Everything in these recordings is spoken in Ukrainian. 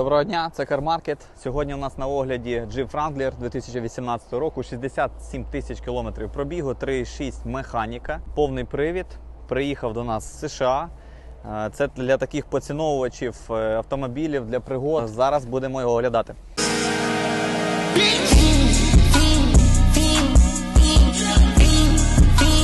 Доброго дня, це Кармаркет. Сьогодні у нас на огляді Jeep Wrangler 2018 року, 67 тисяч кілометрів пробігу, 3,6 механіка, повний привід. Приїхав до нас з США. Е, Це для таких поціновувачів е, автомобілів для пригод. Зараз будемо його оглядати.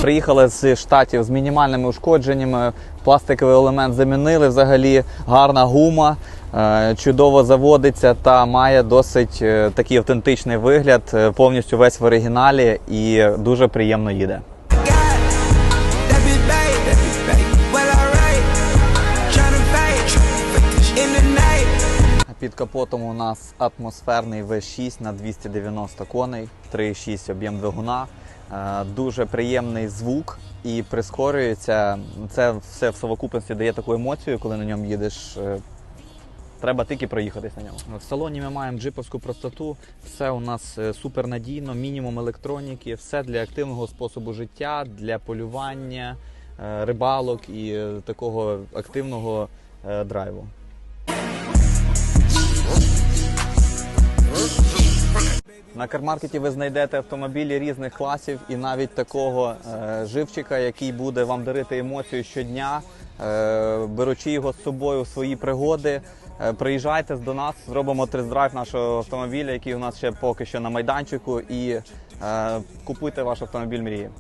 Приїхали з штатів з мінімальними ушкодженнями. Пластиковий елемент замінили взагалі. Гарна гума, е, чудово заводиться та має досить е, такий автентичний вигляд, е, повністю весь в оригіналі і дуже приємно їде. Під капотом у нас атмосферний V6 на 290 коней, 3,6 об'єм двигуна. Е, Дуже приємний звук і прискорюється. Це все в совокупності дає таку емоцію, коли на ньому їдеш. Е, Треба тільки проїхатись на ньому. В салоні ми маємо джиповську простоту. Все у нас е, супернадійно, мінімум електроніки, все для активного способу життя, для полювання, рибалок і такого активного драйву. На кармаркеті ви знайдете автомобілі різних класів і навіть такого е, живчика, який буде вам дарити емоцію щодня, е, беручи його з собою в свої пригоди. Е, приїжджайте до нас, зробимо тест-драйв нашого автомобіля, який у нас ще поки що на майданчику, і е, купуйте ваш автомобіль мрії.